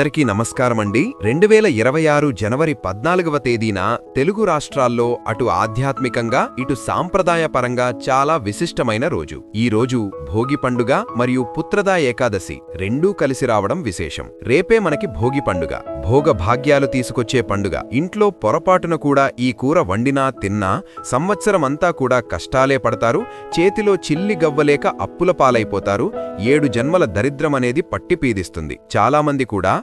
అందరికీ నమస్కారమండి. రెండు వేల ఇరవై ఆరు జనవరి పద్నాలుగవ తేదీన తెలుగు రాష్ట్రాల్లో అటు ఆధ్యాత్మికంగా ఇటు సాంప్రదాయపరంగా చాలా విశిష్టమైన రోజు. ఈ రోజు భోగి పండుగ మరియు పుత్రదా ఏకాదశి రెండూ కలిసి రావడం విశేషం. రేపే మనకి భోగి పండుగ. భోగ భాగ్యాలు తీసుకొచ్చే పండుగ. ఇంట్లో పొరపాటున కూడా ఈ కూర వండినా తిన్నా సంవత్సరమంతా కూడా కష్టాలే పడతారు. చేతిలో చిల్లి గవ్వలేక అప్పుల పాలైపోతారు. ఏడు జన్మల దరిద్రమనేది పట్టిపీదిస్తుంది చాలామంది కూడా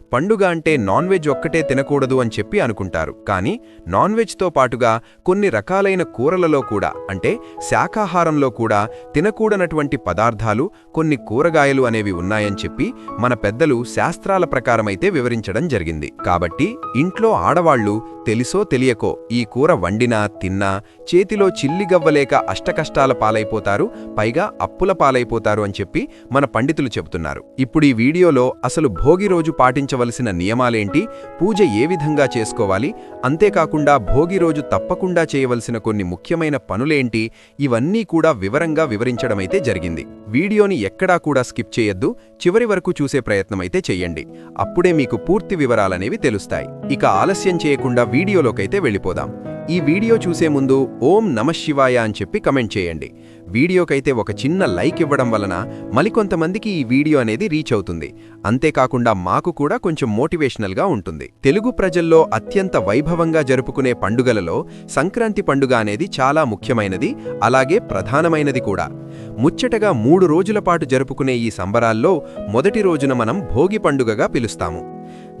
పండుగ అంటే నాన్ వెజ్ ఒక్కటే తినకూడదు అని చెప్పి అనుకుంటారు. కానీ నాన్ వెజ్తో పాటుగా కొన్ని రకాలైన కూరలలో కూడా అంటే శాకాహారంలో కూడా తినకూడనటువంటి పదార్థాలు కొన్ని కూరగాయలు అనేవి ఉన్నాయని చెప్పి మన పెద్దలు శాస్త్రాల ప్రకారమైతే వివరించడం జరిగింది. కాబట్టి ఇంట్లో ఆడవాళ్ళు తెలిసో తెలియకో ఈ కూర వండినా తిన్నా చేతిలో చిల్లిగవ్వలేక అష్టకష్టాల పాలైపోతారు పైగా అప్పుల పాలైపోతారు అని చెప్పి మన పండితులు చెబుతున్నారు. ఇప్పుడు ఈ వీడియోలో అసలు భోగి రోజు పాటించవలసిన నియమాలేంటి? పూజ ఏ విధంగా చేసుకోవాలి? అంతేకాకుండా భోగి రోజు తప్పకుండా చేయవలసిన కొన్ని ముఖ్యమైన పనులేంటి? ఇవన్నీ కూడా వివరంగా వివరించడమైతే జరిగింది. వీడియోని ఎక్కడా కూడా స్కిప్ చేయొద్దు. చివరి వరకు చూసే ప్రయత్నమైతే చెయ్యండి. అప్పుడే మీకు పూర్తి వివరాలనేవి తెలుస్తాయి. ఇక ఆలస్యం చేయకుండా వీడియోలోకైతే వెళ్ళిపోదాం. ఈ వీడియో చూసే ముందు ఓం నమశివాయ అని చెప్పి కమెంట్ చేయండి. వీడియోకైతే ఒక చిన్న లైక్ ఇవ్వడం వలన మరికొంతమందికి ఈ వీడియో అనేది రీచ్ అవుతుంది. అంతేకాకుండా మాకు కూడా కొంచెం మోటివేషనల్గా ఉంటుంది. తెలుగు ప్రజల్లో అత్యంత వైభవంగా జరుపుకునే పండుగలలో సంక్రాంతి పండుగ అనేది చాలా ముఖ్యమైనది అలాగే ప్రధానమైనది కూడా. ముచ్చటగా మూడు రోజుల పాటు జరుపుకునే ఈ సంబరాల్లో మొదటి రోజున మనం భోగి పండుగగా పిలుస్తాము.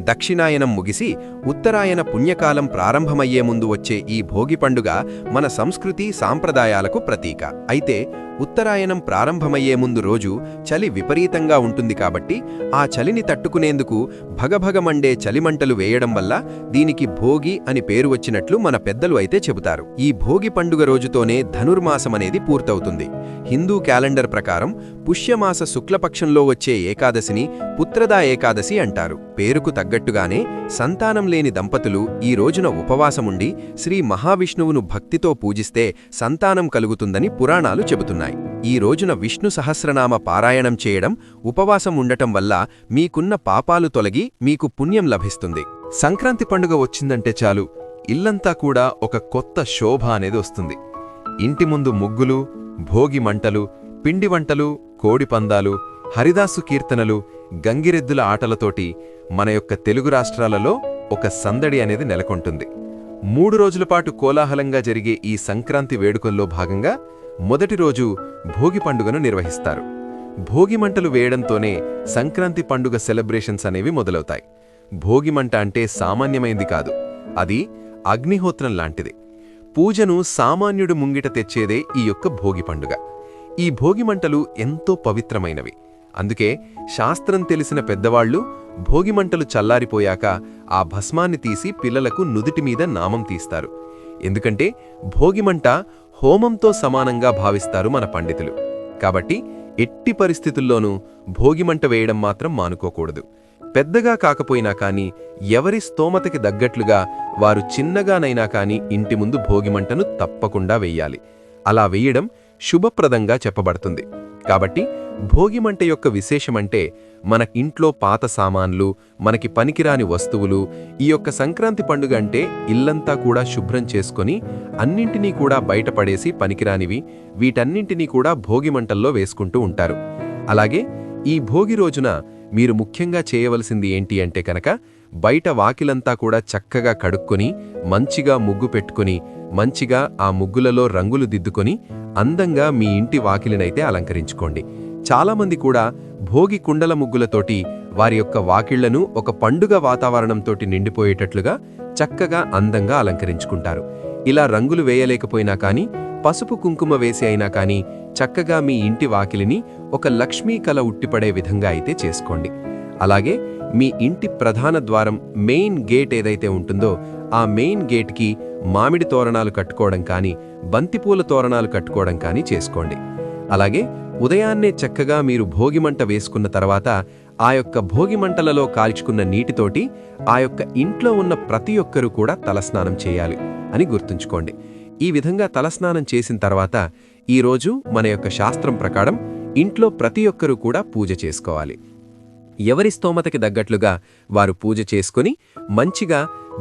దక్షిణాయనం ముగిసి ఉత్తరాయణ పుణ్యకాలం ప్రారంభమయ్యే ముందు వచ్చే ఈ భోగి పండుగ మన సంస్కృతి సాంప్రదాయాలకు ప్రతీక. అయితే ఉత్తరాయణం ప్రారంభమయ్యే ముందు రోజు చలి విపరీతంగా ఉంటుంది కాబట్టి ఆ చలిని తట్టుకునేందుకు భగభగమండే చలిమంటలు వేయడం వల్ల దీనికి భోగి అని పేరు వచ్చినట్లు మన పెద్దలు అయితే చెబుతారు. ఈ భోగి పండుగ రోజుతోనే ధనుర్మాసమనేది పూర్తవుతుంది. హిందూ క్యాలెండర్ ప్రకారం పుష్యమాస శుక్లపక్షంలో వచ్చే ఏకాదశిని పుత్రదా ఏకాదశి అంటారు. పేరుకు తగ్గట్టుగానే సంతానం లేని దంపతులు ఈ రోజున ఉపవాసముండి శ్రీ మహావిష్ణువును భక్తితో పూజిస్తే సంతానం కలుగుతుందని పురాణాలు చెబుతున్నాయి. ఈ రోజున విష్ణు సహస్రనామ పారాయణం చేయడం ఉపవాసం ఉండటం వల్ల మీకున్న పాపాలు తొలగి మీకు పుణ్యం లభిస్తుంది. సంక్రాంతి పండుగ వచ్చిందంటే చాలు ఇల్లంతా కూడా ఒక కొత్త శోభ అనేది వస్తుంది. ఇంటి ముందు ముగ్గులు భోగి మంటలు పిండి వంటలు కోడిపందాలు హరిదాసు కీర్తనలు గంగిరెద్దుల ఆటలతోటి మన యొక్క తెలుగు రాష్ట్రాలలో ఒక సందడి అనేది నెలకొంటుంది. మూడు రోజుల పాటు కోలాహలంగా జరిగే ఈ సంక్రాంతి వేడుకల్లో భాగంగా మొదటి రోజు భోగి పండుగను నిర్వహిస్తారు. భోగిమంటలు వేయడంతోనే సంక్రాంతి పండుగ సెలబ్రేషన్స్ అనేవి మొదలవుతాయి. భోగిమంట అంటే సామాన్యమైంది కాదు అది అగ్నిహోత్రం లాంటిది. పూజను సామాన్యుడు ముంగిట తెచ్చేదే ఈ యొక్క భోగి పండుగ. ఈ భోగిమంటలు ఎంతో పవిత్రమైనవి. అందుకే శాస్త్రం తెలిసిన పెద్దవాళ్ళు భోగిమంటలు చల్లారిపోయాక ఆ భస్మాన్ని తీసి పిల్లలకు నుదిటి మీద నామం తీస్తారు. ఎందుకంటే భోగిమంట హోమంతో సమానంగా భావిస్తారు మన పండితులు. కాబట్టి ఎట్టి పరిస్థితుల్లోనూ భోగిమంట వేయడం మాత్రం మానుకోకూడదు. పెద్దగా కాకపోయినా కాని ఎవరి స్తోమతకి దగ్గట్లుగా వారు చిన్నగానైనా కాని ఇంటి ముందు భోగిమంటను తప్పకుండా వెయ్యాలి అలా వెయ్యడం శుభప్రదంగా చెప్పబడుతుంది. కాబట్టి భోగిమంట యొక్క విశేషమంటే మన ఇంట్లో పాత సామాన్లు మనకి పనికిరాని వస్తువులు ఈ యొక్క సంక్రాంతి పండుగ అంటే ఇల్లంతా కూడా శుభ్రం చేసుకొని అన్నింటినీ కూడా బయటపడేసి పనికిరానివి వీటన్నింటినీ కూడా భోగిమంటల్లో వేసుకుంటూ ఉంటారు. అలాగే ఈ భోగి రోజున మీరు ముఖ్యంగా చేయవలసింది ఏంటి అంటే కనుక బయట వాకిలంతా కూడా చక్కగా కడుక్కొని మంచిగా ముగ్గు పెట్టుకుని మంచిగా ఆ ముగ్గులలో రంగులు దిద్దుకొని అందంగా మీ ఇంటి వాకిలినైతే అలంకరించుకోండి. చాలామంది కూడా భోగి కుండల ముగ్గులతోటి వారి యొక్క వాకిళ్ళను ఒక పండుగ వాతావరణంతోటి నిండిపోయేటట్లుగా చక్కగా అందంగా అలంకరించుకుంటారు. ఇలా రంగులు వేయలేకపోయినా కానీ పసుపు కుంకుమ వేసి అయినా కానీ చక్కగా మీ ఇంటి వాకిలిని ఒక లక్ష్మీ కల ఉట్టిపడే విధంగా అయితే చేసుకోండి. అలాగే మీ ఇంటి ప్రధాన ద్వారం మెయిన్ గేట్ ఏదైతే ఉంటుందో ఆ మెయిన్ గేట్కి మామిడి తోరణాలు కట్టుకోవడం కానీ బంతిపూల తోరణాలు కట్టుకోవడం కానీ చేసుకోండి. అలాగే ఉదయాన్నే చక్కగా మీరు భోగిమంట వేసుకున్న తర్వాత ఆ యొక్క భోగిమంటలలో కాల్చుకున్న నీటితోటి ఆ యొక్క ఇంట్లో ఉన్న ప్రతి ఒక్కరూ కూడా తలస్నానం చేయాలి అని గుర్తుంచుకోండి. ఈ విధంగా తలస్నానం చేసిన తర్వాత ఈరోజు మన యొక్క శాస్త్రం ప్రకారం ఇంట్లో ప్రతి ఒక్కరూ కూడా పూజ చేసుకోవాలి. ఎవరి స్తోమతకి తగ్గట్లుగా వారు పూజ చేసుకుని మంచిగా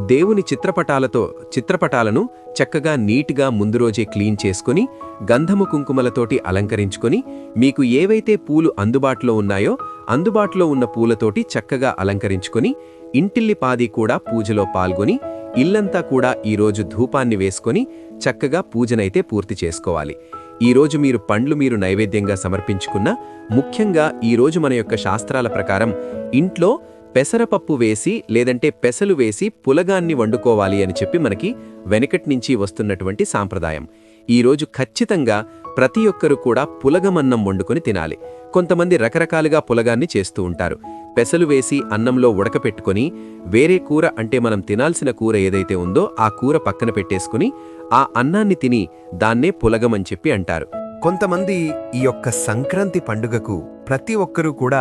దేవుని చిత్రపటాలతో చిత్రపటాలను చక్కగా నీట్గా ముందు రోజే క్లీన్ చేసుకుని గంధము కుంకుమలతోటి అలంకరించుకొని మీకు ఏవైతే పూలు అందుబాటులో ఉన్నాయో అందుబాటులో ఉన్న పూలతోటి చక్కగా అలంకరించుకొని ఇంటిల్లిపాది కూడా పూజలో పాల్గొని ఇల్లంతా కూడా ఈరోజు ధూపాన్ని వేసుకొని చక్కగా పూజనైతే పూర్తి చేసుకోవాలి. ఈరోజు మీరు పండ్లు మీరు నైవేద్యంగా సమర్పించుకున్న ముఖ్యంగా ఈరోజు మన యొక్క శాస్త్రాల ప్రకారం ఇంట్లో పెసరపప్పు వేసి లేదంటే పెసలు వేసి పులగాన్ని వండుకోవాలి అని చెప్పి మనకి వెనకటి నుంచి వస్తున్నటువంటి సాంప్రదాయం. ఈరోజు ఖచ్చితంగా ప్రతి ఒక్కరూ కూడా పులగమన్నం వండుకొని తినాలి. కొంతమంది రకరకాలుగా పులగాన్ని చేస్తూ ఉంటారు. పెసలు వేసి అన్నంలో ఉడకపెట్టుకొని వేరే కూర అంటే మనం తినాల్సిన కూర ఏదైతే ఉందో ఆ కూర పక్కన పెట్టేసుకుని ఆ అన్నాన్ని తిని దాన్నే పులగమని చెప్పి అంటారు. కొంతమంది ఈ యొక్క సంక్రాంతి పండుగకు ప్రతి ఒక్కరూ కూడా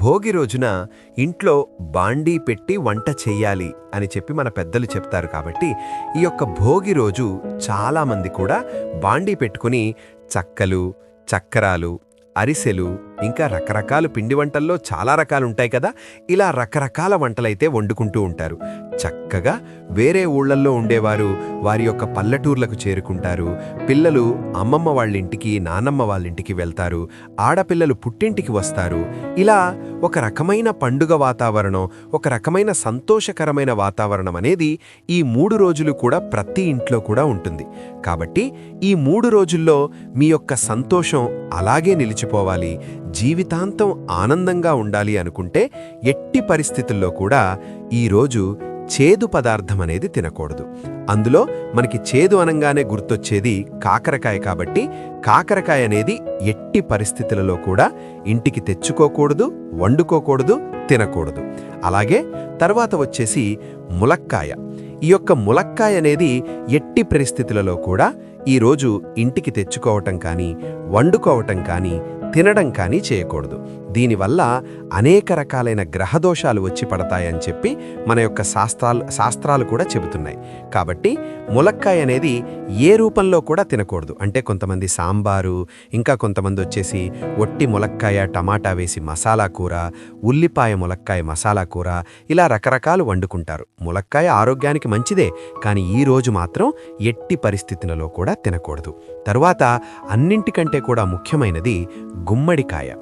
భోగి రోజున ఇంట్లో బాండీ పెట్టి వంట చెయ్యాలి అని చెప్పి మన పెద్దలు చెప్తారు కాబట్టి ఈ యొక్క భోగి రోజు చాలామంది కూడా బాండీ పెట్టుకుని చక్కలు చక్కరాలు అరిసెలు ఇంకా రకరకాల పిండి వంటల్లో చాలా రకాలు ఉంటాయి కదా. ఇలా రకరకాల వంటలైతే వండుకుంటూ ఉంటారు. చక్కగా వేరే ఊళ్ళల్లో ఉండేవారు వారి యొక్క పల్లెటూర్లకు చేరుకుంటారు. పిల్లలు అమ్మమ్మ వాళ్ళింటికి నానమ్మ వాళ్ళింటికి వెళ్తారు. ఆడపిల్లలు పుట్టింటికి వస్తారు. ఇలా ఒక రకమైన పండుగ వాతావరణం ఒక రకమైన సంతోషకరమైన వాతావరణం అనేది ఈ మూడు రోజులు కూడా ప్రతి ఇంట్లో కూడా ఉంటుంది. కాబట్టి ఈ మూడు రోజుల్లో మీ యొక్క సంతోషం అలాగే నిలిచిపోవాలి. జీవితాంతం ఆనందంగా ఉండాలి అనుకుంటే ఎట్టి పరిస్థితుల్లో కూడా ఈరోజు చేదు పదార్థం అనేది తినకూడదు. అందులో మనకి చేదు అనంగానే గుర్తొచ్చేది కాకరకాయ కాబట్టి కాకరకాయ అనేది ఎట్టి పరిస్థితులలో కూడా ఇంటికి తెచ్చుకోకూడదు వండుకోకూడదు తినకూడదు. అలాగే తర్వాత వచ్చేసి ములక్కాయ. ఈ యొక్క ములక్కాయ అనేది ఎట్టి పరిస్థితులలో కూడా ఈరోజు ఇంటికి తెచ్చుకోవటం కానీ వండుకోవటం కానీ తినడం కానీ చేయకూడదు. దీనివల్ల అనేక రకాలైన గ్రహదోషాలు వచ్చి పడతాయని చెప్పి మన యొక్క శాస్త్రాలు శాస్త్రాలు కూడా చెబుతున్నాయి. కాబట్టి ములక్కాయ అనేది ఏ రూపంలో కూడా తినకూడదు. అంటే కొంతమంది సాంబారు ఇంకా కొంతమంది వచ్చేసి ఒట్టి ములక్కాయ టమాటా వేసి మసాలా కూర ఉల్లిపాయ ములక్కాయ మసాలా కూర ఇలా రకరకాలు వండుకుంటారు. ములక్కాయ ఆరోగ్యానికి మంచిదే కానీ ఈ రోజు మాత్రం ఎట్టి పరిస్థితులలో కూడా తినకూడదు. తరువాత అన్నింటికంటే కూడా ముఖ్యమైనది గుమ్మడికాయ.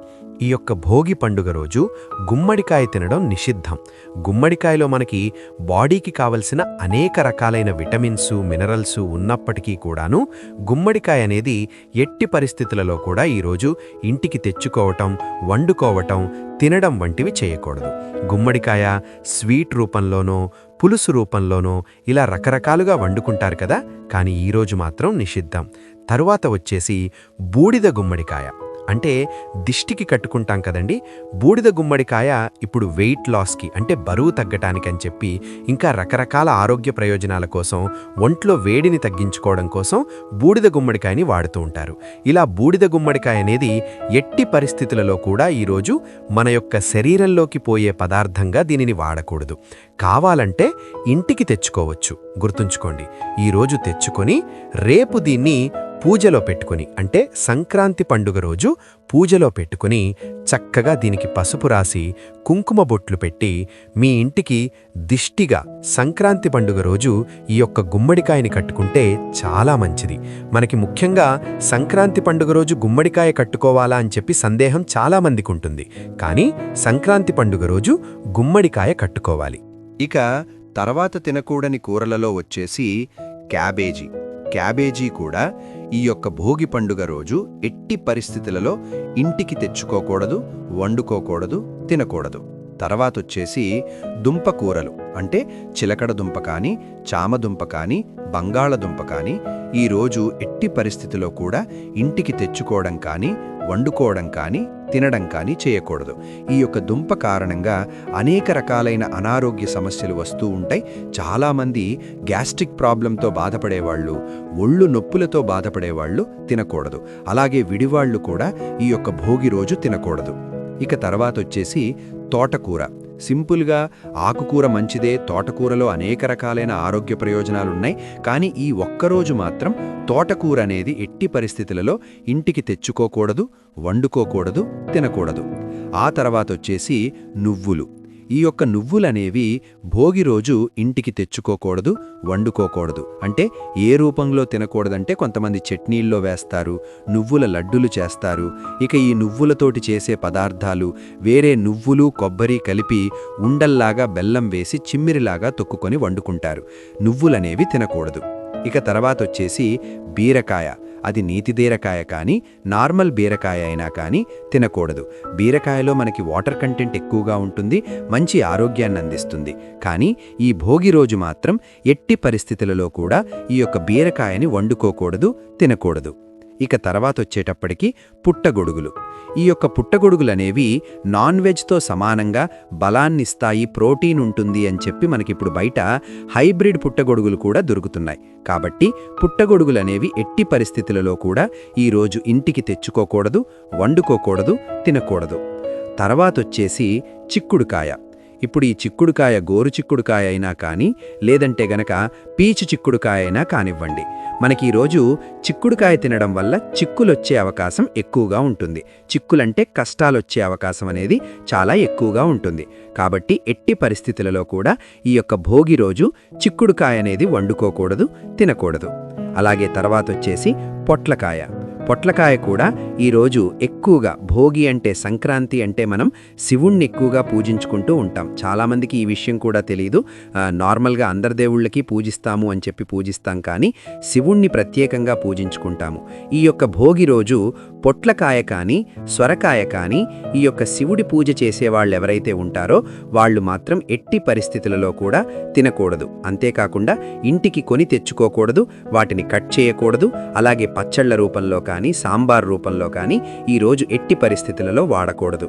ఈ యొక్క భోగి పండుగ రోజు గుమ్మడికాయ తినడం నిషిద్ధం. గుమ్మడికాయలో మనకి బాడీకి కావలసిన అనేక రకాలైన విటమిన్స్ మినరల్స్ ఉన్నప్పటికీ కూడాను గుమ్మడికాయ అనేది ఎట్టి పరిస్థితులలో కూడా ఈరోజు ఇంటికి తెచ్చుకోవటం వండుకోవటం తినడం వంటివి చేయకూడదు. గుమ్మడికాయ స్వీట్ రూపంలోనో పులుసు రూపంలోనో ఇలా రకరకాలుగా వండుకుంటారు కదా? కానీ ఈరోజు మాత్రం నిషిద్ధం. తరువాత వచ్చేసి బూడిద గుమ్మడికాయ. అంటే దిష్టికి కట్టుకుంటాం కదండి. బూడిద గుమ్మడికాయ ఇప్పుడు వెయిట్ లాస్కి అంటే బరువు తగ్గటానికి అని చెప్పి ఇంకా రకరకాల ఆరోగ్య ప్రయోజనాల కోసం ఒంట్లో వేడిని తగ్గించుకోవడం కోసం బూడిద గుమ్మడికాయని వాడుతూ ఉంటారు. ఇలా బూడిద గుమ్మడికాయ అనేది ఎట్టి పరిస్థితులలో కూడా ఈరోజు మన యొక్క శరీరంలోకి పోయే పదార్థంగా దీనిని వాడకూడదు. కావాలంటే ఇంటికి తెచ్చుకోవచ్చు. గుర్తుంచుకోండి. ఈరోజు తెచ్చుకొని రేపు దీన్ని పూజలో పెట్టుకుని అంటే సంక్రాంతి పండుగ రోజు పూజలో పెట్టుకుని చక్కగా దీనికి పసుపు రాసి కుంకుమ బొట్లు పెట్టి మీ ఇంటికి దిష్టిగా సంక్రాంతి పండుగ రోజు ఈ యొక్క గుమ్మడికాయని కట్టుకుంటే చాలా మంచిది. మనకి ముఖ్యంగా సంక్రాంతి పండుగ రోజు గుమ్మడికాయ కట్టుకోవాలా అని చెప్పి సందేహం చాలామందికి ఉంటుంది. కానీ సంక్రాంతి పండుగ రోజు గుమ్మడికాయ కట్టుకోవాలి. ఇక తర్వాత తినకూడని కూరలలో వచ్చేసి క్యాబేజీ. క్యాబేజీ కూడా ఈ యొక్క భోగి పండుగ రోజు ఎట్టి పరిస్థితులలో ఇంటికి తెచ్చుకోకూడదు వండుకోకూడదు తినకూడదు. తర్వాతొచ్చేసి దుంప కూరలు అంటే చిలకడ దుంప కానీ చామదుంప కానీ బంగాళదుంప కానీ ఈరోజు ఎట్టి పరిస్థితిలో కూడా ఇంటికి తెచ్చుకోవడం కానీ వండుకోవడం కానీ తినడం కానీ చేయకూడదు. ఈ యొక్క దుంప కారణంగా అనేక రకాలైన అనారోగ్య సమస్యలు వస్తూ ఉంటాయి. చాలామంది గ్యాస్ట్రిక్ ప్రాబ్లంతో బాధపడేవాళ్ళు ఒళ్ళు నొప్పులతో బాధపడేవాళ్ళు తినకూడదు. అలాగే విడివాళ్ళు కూడా ఈ యొక్క భోగి రోజు తినకూడదు. ఇక తర్వాత వచ్చేసి తోటకూర. సింపుల్గా ఆకుకూర మంచిదే తోటకూరలో అనేక రకాలైన ఆరోగ్య ప్రయోజనాలున్నాయి కానీ ఈ ఒక్కరోజు మాత్రం తోటకూర అనేది ఎట్టి పరిస్థితులలో ఇంటికి తెచ్చుకోకూడదు వండుకోకూడదు తినకూడదు. ఆ తర్వాత వచ్చేసి నువ్వులు. ఈ యొక్క నువ్వులనేవి భోగి రోజు ఇంటికి తెచ్చుకోకూడదు వండుకోకూడదు. అంటే ఏ రూపంలో తినకూడదంటే కొంతమంది చట్నీల్లో వేస్తారు నువ్వుల లడ్డులు చేస్తారు. ఇక ఈ నువ్వులతోటి చేసే పదార్థాలు వేరే నువ్వులు కొబ్బరి కలిపి ఉండల్లాగా బెల్లం వేసి చిమ్మిరిలాగా తొక్కుకొని వండుకుంటారు. నువ్వులనేవి తినకూడదు. ఇక తర్వాత వచ్చేసి బీరకాయ. అది నీతి బీరకాయ కానీ నార్మల్ బీరకాయ అయినా కానీ తినకూడదు. బీరకాయలో మనకి వాటర్ కంటెంట్ ఎక్కువగా ఉంటుంది మంచి ఆరోగ్యాన్ని అందిస్తుంది. కానీ ఈ భోగి రోజు మాత్రం ఎట్టి పరిస్థితులలో కూడా ఈ యొక్క బీరకాయని వండుకోకూడదు తినకూడదు. ఇక తర్వాత వచ్చేటప్పటికి పుట్టగొడుగులు. ఈ యొక్క పుట్టగొడుగులనేవి నాన్ వెజ్తో సమానంగా బలాన్నిస్తాయి ప్రోటీన్ ఉంటుంది అని చెప్పి మనకిప్పుడు బయట హైబ్రిడ్ పుట్టగొడుగులు కూడా దొరుకుతున్నాయి. కాబట్టి పుట్టగొడుగులనేవి ఎట్టి పరిస్థితులలో కూడా ఈరోజు ఇంటికి తెచ్చుకోకూడదు వండుకోకూడదు తినకూడదు. తర్వాతొచ్చేసి చిక్కుడుకాయ. ఇప్పుడు ఈ చిక్కుడుకాయ గోరు చిక్కుడుకాయ అయినా కానీ లేదంటే గనక పీచు చిక్కుడుకాయ అయినా కానివ్వండి. మనకి ఈరోజు చిక్కుడుకాయ తినడం వల్ల చిక్కులొచ్చే అవకాశం ఎక్కువగా ఉంటుంది. చిక్కులంటే కష్టాలొచ్చే అవకాశం అనేది చాలా ఎక్కువగా ఉంటుంది. కాబట్టి ఎట్టి పరిస్థితులలో కూడా ఈ యొక్క భోగి రోజు చిక్కుడుకాయ అనేది వండుకోకూడదు తినకూడదు. అలాగే తర్వాతొచ్చేసి పొట్లకాయ. పొట్లకాయ కూడా ఈరోజు ఎక్కువగా భోగి అంటే సంక్రాంతి అంటే మనం శివుణ్ణి ఎక్కువగా పూజించుకుంటూ ఉంటాం. చాలామందికి ఈ విషయం కూడా తెలియదు నార్మల్గా అందరి దేవుళ్ళకి పూజిస్తాము అని చెప్పి పూజిస్తాం కానీ శివుణ్ణి ప్రత్యేకంగా పూజించుకుంటాము. ఈ యొక్క భోగి రోజు పొట్లకాయ కానీ స్వరకాయ కానీ ఈ యొక్క శివుడి పూజ చేసేవాళ్ళు ఎవరైతే ఉంటారో వాళ్ళు మాత్రం ఎట్టి పరిస్థితులలో కూడా తినకూడదు. అంతేకాకుండా ఇంటికి కొని తెచ్చుకోకూడదు వాటిని కట్ చేయకూడదు అలాగే పచ్చళ్ళ రూపంలో కానీ కానీ సాంబార్ రూపంలో కానీ ఈరోజు ఎట్టి పరిస్థితులలో వాడకూడదు.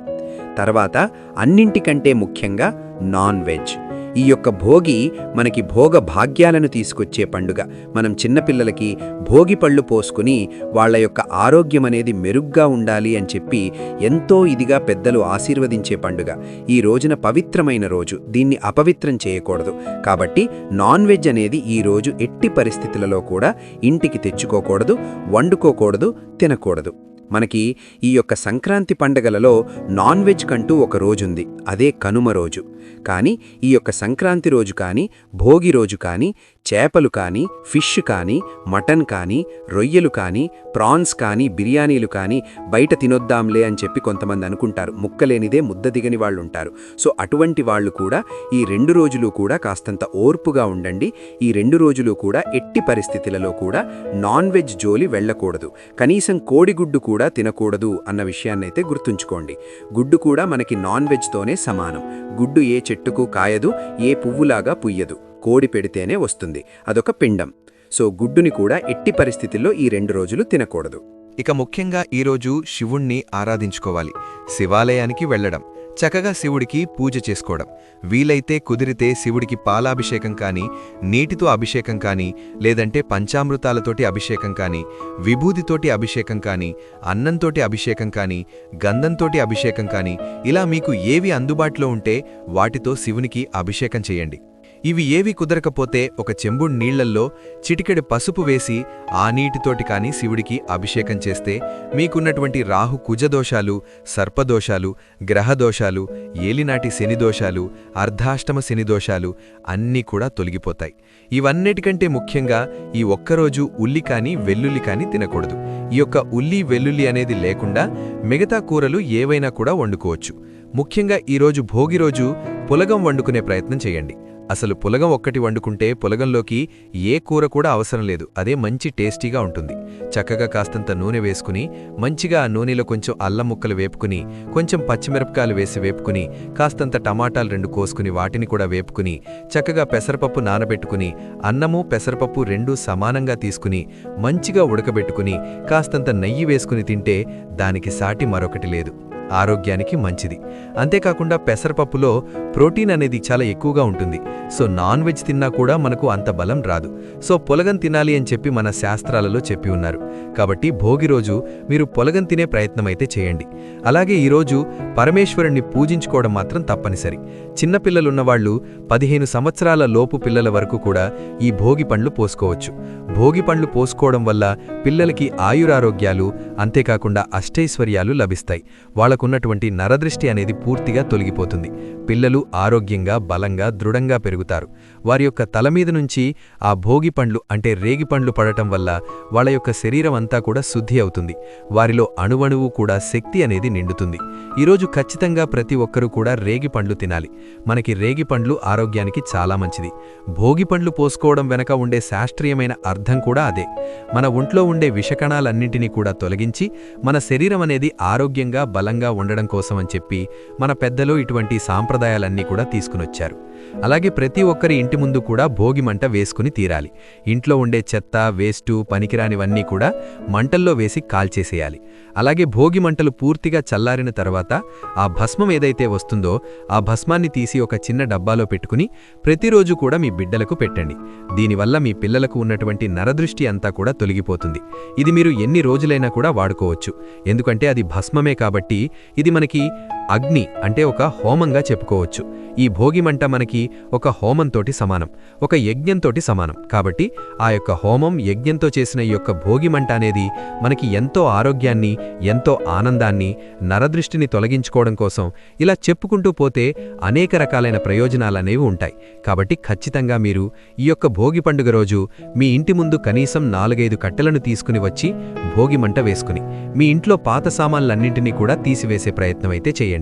తర్వాత అన్నింటికంటే ముఖ్యంగా నాన్ వెజ్. ఈ యొక్క భోగి మనకి భోగ భాగ్యాలను తీసుకొచ్చే పండుగ. మనం చిన్నపిల్లలకి భోగి పళ్ళు పోసుకుని వాళ్ళ యొక్క ఆరోగ్యం అనేది మెరుగ్గా ఉండాలి అని చెప్పి ఎంతో ఇదిగా పెద్దలు ఆశీర్వదించే పండుగ. ఈ రోజున పవిత్రమైన రోజు. దీన్ని అపవిత్రం చేయకూడదు. కాబట్టి నాన్ వెజ్ అనేది ఈ రోజు ఎట్టి పరిస్థితులలో కూడా ఇంటికి తెచ్చుకోకూడదు వండుకోకూడదు తినకూడదు. మనకి ఈ యొక్క సంక్రాంతి పండగలలో నాన్ వెజ్ కంటూ ఒక రోజుంది. అదే కనుమ రోజు. కానీ ఈ యొక్క సంక్రాంతి రోజు కానీ భోగి రోజు కానీ చేపలు కానీ ఫిష్ కానీ మటన్ కానీ రొయ్యలు కానీ ప్రాన్స్ కానీ బిర్యానీలు కానీ బయట తినొద్దాంలే అని చెప్పి కొంతమంది అనుకుంటారు. ముక్కలేనిదే ముద్ద దిగని వాళ్ళు ఉంటారు సో అటువంటి వాళ్ళు కూడా ఈ రెండు రోజులు కూడా కాస్తంత ఓర్పుగా ఉండండి. ఈ రెండు రోజులు కూడా ఎట్టి పరిస్థితులలో కూడా నాన్ వెజ్ జోలి వెళ్ళకూడదు. కనీసం కోడిగుడ్డు కూడా తినకూడదు అన్న విషయాన్నైతే గుర్తుంచుకోండి. గుడ్డు కూడా మనకి నాన్ వెజ్తోనే సమానం. గుడ్డు ఏ చెట్టుకు కాయదు ఏ పువ్వులాగా పుయ్యదు. కోడి పెడితేనే వస్తుంది. అదొక పిండం. సో గుడ్డుని కూడా ఎట్టి పరిస్థితుల్లో ఈ రెండు రోజులు తినకూడదు. ఇక ముఖ్యంగా ఈరోజు శివుణ్ణి ఆరాధించుకోవాలి. శివాలయానికి వెళ్ళడం చక్కగా శివుడికి పూజ చేసుకోవడం వీలైతే కుదిరితే శివుడికి పాలాభిషేకం కానీ నీటితో అభిషేకం కానీ లేదంటే పంచామృతాలతోటి అభిషేకం కానీ విభూదితోటి అభిషేకం కానీ అన్నంతోటి అభిషేకం కానీ గంధంతోటి అభిషేకం కానీ ఇలా మీకు ఏవి అందుబాటులో ఉంటే వాటితో శివునికి అభిషేకం చేయండి. ఇవి ఏవి కుదరకపోతే ఒక చెంబుడు నీళ్ళల్లో చిటికెడు పసుపు వేసి ఆ నీటితోటి కాని శివుడికి అభిషేకం చేస్తే మీకున్నటువంటి రాహు కుజదోషాలు సర్పదోషాలు గ్రహదోషాలు ఏలినాటి శనిదోషాలు అర్ధాష్టమ శనిదోషాలు అన్నీ కూడా తొలగిపోతాయి. ఇవన్నిటికంటే ముఖ్యంగా ఈ ఒక్కరోజు ఉల్లి కాని వెల్లుల్లి కాని తినకూడదు. ఈ యొక్క ఉల్లి వెల్లుల్లి అనేది లేకుండా మిగతా కూరలు ఏవైనా కూడా వండుకోవచ్చు. ముఖ్యంగా ఈరోజు భోగి రోజు పులగం వండుకునే ప్రయత్నం చేయండి. అసలు పులగం ఒక్కటి వండుకుంటే పులగంలోకి ఏ కూర కూడా అవసరం లేదు. అదే మంచి టేస్టీగా ఉంటుంది. చక్కగా కాస్తంత నూనె వేసుకుని మంచిగా ఆ నూనెలో కొంచెం అల్లం ముక్కలు వేపుకుని కొంచెం పచ్చిమిరపకాయలు వేసి వేపుకుని కాస్తంత టమాటాలు రెండు కోసుకుని వాటిని కూడా వేపుకుని చక్కగా పెసరపప్పు నానబెట్టుకుని అన్నము పెసరపప్పు రెండూ సమానంగా తీసుకుని మంచిగా ఉడకబెట్టుకుని కాస్తంత నెయ్యి వేసుకుని తింటే దానికి సాటి మరొకటి లేదు. ఆరోగ్యానికి మంచిది. అంతేకాకుండా పెసరపప్పులో ప్రోటీన్ అనేది చాలా ఎక్కువగా ఉంటుంది. సో నాన్ వెజ్ తిన్నా కూడా మనకు అంత బలం రాదు. సో పొలగం తినాలి అని చెప్పి మన శాస్త్రాలలో చెప్పి ఉన్నారు. కాబట్టి భోగి రోజు మీరు పొలగం తినే ప్రయత్నం అయితే చేయండి. అలాగే ఈరోజు పరమేశ్వరుణ్ణి పూజించుకోవడం మాత్రం తప్పనిసరి. చిన్నపిల్లలున్నవాళ్ళు పదిహేను సంవత్సరాల లోపు పిల్లల వరకు కూడా ఈ భోగి పండ్లు పోసుకోవచ్చు. భోగి పండ్లు పోసుకోవడం వల్ల పిల్లలకి ఆయురారోగ్యాలు అంతేకాకుండా అష్టైశ్వర్యాలు లభిస్తాయి. వాళ్ళ వాళ్ళకున్నటువంటి నరదృష్టి అనేది పూర్తిగా తొలగిపోతుంది. పిల్లలు ఆరోగ్యంగా బలంగా దృఢంగా పెరుగుతారు. వారి యొక్క తల మీద నుంచి ఆ భోగి పండ్లు అంటే రేగి పండ్లు పడటం వల్ల వాళ్ళ యొక్క శరీరం అంతా కూడా శుద్ధి అవుతుంది. వారిలో అణువణువు కూడా శక్తి అనేది నిండుతుంది. ఈరోజు ఖచ్చితంగా ప్రతి ఒక్కరూ కూడా రేగి పండ్లు తినాలి. మనకి రేగి పండ్లు ఆరోగ్యానికి చాలా మంచిది. భోగి పండ్లు పోసుకోవడం వెనక ఉండే శాస్త్రీయమైన అర్థం కూడా అదే. మన ఒంట్లో ఉండే విషకణాలన్నింటినీ కూడా తొలగించి మన శరీరం అనేది ఆరోగ్యంగా బలంగా ఉండడం కోసం అని చెప్పి మన పెద్దలు ఇటువంటి సాంప్రదాయాలన్నీ కూడా తీసుకునొచ్చారు. అలాగే ప్రతి ఒక్కరి ఇంటి ముందు కూడా భోగి మంట వేసుకుని తీరాలి. ఇంట్లో ఉండే చెత్త వేస్టు పనికిరానివన్నీ కూడా మంటల్లో వేసి కాల్చేసేయాలి. అలాగే భోగి మంటలు పూర్తిగా చల్లారిన తర్వాత ఆ భస్మం ఏదైతే వస్తుందో ఆ భస్మాన్ని తీసి ఒక చిన్న డబ్బాలో పెట్టుకుని ప్రతిరోజు కూడా మీ బిడ్డలకు పెట్టండి. దీనివల్ల మీ పిల్లలకు ఉన్నటువంటి నరదృష్టి అంతా కూడా తొలగిపోతుంది. ఇది మీరు ఎన్ని రోజులైనా కూడా వాడుకోవచ్చు. ఎందుకంటే అది భస్మమే కాబట్టి ఇది మనకి అగ్ని అంటే ఒక హోమంగా చెప్పుకోవచ్చు. ఈ భోగిమంట మనకి ఒక హోమంతోటి సమానం ఒక యజ్ఞంతోటి సమానం. కాబట్టి ఆ యొక్క హోమం యజ్ఞంతో చేసిన ఈ యొక్క భోగిమంట అనేది మనకి ఎంతో ఆరోగ్యాన్ని ఎంతో ఆనందాన్ని నరదృష్టిని తొలగించుకోవడం కోసం ఇలా చెప్పుకుంటూ పోతే అనేక రకాలైన ప్రయోజనాలనేవి ఉంటాయి. కాబట్టి ఖచ్చితంగా మీరు ఈ యొక్క భోగి పండుగ రోజు మీ ఇంటి ముందు కనీసం నాలుగైదు కట్టెలను తీసుకుని వచ్చి భోగిమంట వేసుకుని మీ ఇంట్లో పాత సామాన్లన్నింటినీ కూడా తీసివేసే ప్రయత్నం అయితే చేయండి.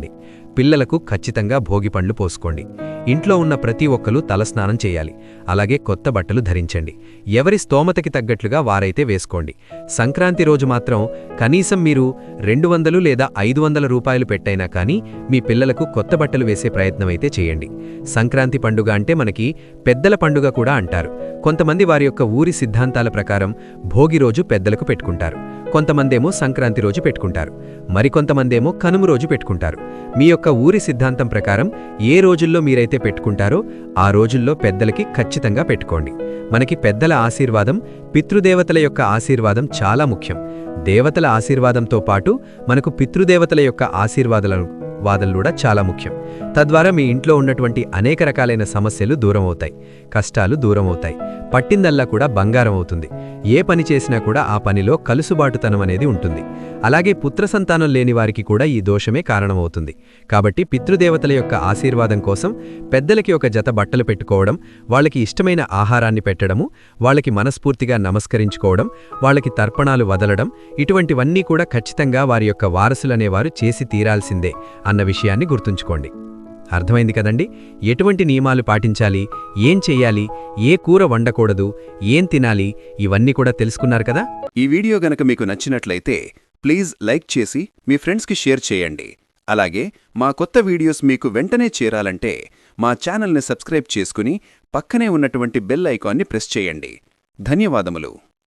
పిల్లలకు ఖచ్చితంగా భోగిపండ్లు పోసుకోండి. ఇంట్లో ఉన్న ప్రతి ఒక్కరూ తలస్నానం చేయాలి. అలాగే కొత్త బట్టలు ధరించండి. ఎవరి స్తోమతకి తగ్గట్లుగా వారైతే వేసుకోండి. సంక్రాంతి రోజు మాత్రం కనీసం మీరు రెండు వందలు లేదా ఐదు వందల రూపాయలు పెట్టైనా కానీ మీ పిల్లలకు కొత్త బట్టలు వేసే ప్రయత్నం అయితే చేయండి. సంక్రాంతి పండుగ అంటే మనకి పెద్దల పండుగ కూడా అంటారు. కొంతమంది వారి యొక్క ఊరి సిద్ధాంతాల ప్రకారం భోగి రోజు పెద్దలకు పెట్టుకుంటారు. కొంతమందేమో సంక్రాంతి రోజు పెట్టుకుంటారు. మరికొంతమందేమో కనుమ రోజు పెట్టుకుంటారు. మీ యొక్క ఊరి సిద్ధాంతం ప్రకారం ఏ రోజుల్లో మీరైతే పెట్టుకుంటారో ఆ రోజుల్లో పెద్దలకి ఖచ్చితంగా పెట్టుకోండి. మనకి పెద్దల ఆశీర్వాదం పితృదేవతల యొక్క ఆశీర్వాదం చాలా ముఖ్యం. దేవతల ఆశీర్వాదంతో పాటు మనకు పితృదేవతల యొక్క ఆశీర్వాదాలను వాదనలు కూడా చాలా ముఖ్యం. తద్వారా మీ ఇంట్లో ఉన్నటువంటి అనేక రకాలైన సమస్యలు దూరం అవుతాయి కష్టాలు దూరం అవుతాయి పట్టిందల్లా కూడా బంగారం అవుతుంది. ఏ పని చేసినా కూడా ఆ పనిలో కలుసుబాటుతనం అనేది ఉంటుంది. అలాగే పుత్ర సంతానం లేని వారికి కూడా ఈ దోషమే కారణమవుతుంది. కాబట్టి పితృదేవతల యొక్క ఆశీర్వాదం కోసం పెద్దలకి ఒక జత బట్టలు పెట్టుకోవడం వాళ్ళకి ఇష్టమైన ఆహారాన్ని పెట్టడము వాళ్ళకి మనస్ఫూర్తిగా నమస్కరించుకోవడం వాళ్ళకి తర్పణాలు వదలడం ఇటువంటివన్నీ కూడా ఖచ్చితంగా వారి యొక్క వారసులనేవారు చేసి తీరాల్సిందే అన్న విషయాన్ని గుర్తుంచుకోండి. అర్థమైంది కదండి? ఎటువంటి నియమాలు పాటించాలి? ఏం చెయ్యాలి ఏ కూర వండకూడదు? ఏం తినాలి? ఇవన్నీ కూడా తెలుసుకున్నారు కదా? ఈ వీడియో గనక మీకు నచ్చినట్లయితే ప్లీజ్ లైక్ చేసి మీ ఫ్రెండ్స్కి షేర్ చేయండి. అలాగే మా కొత్త వీడియోస్ మీకు వెంటనే చేరాలంటే మా ఛానల్ని సబ్స్క్రైబ్ చేసుకుని పక్కనే ఉన్నటువంటి బెల్ ఐకాన్ని ప్రెస్ చేయండి. ధన్యవాదములు.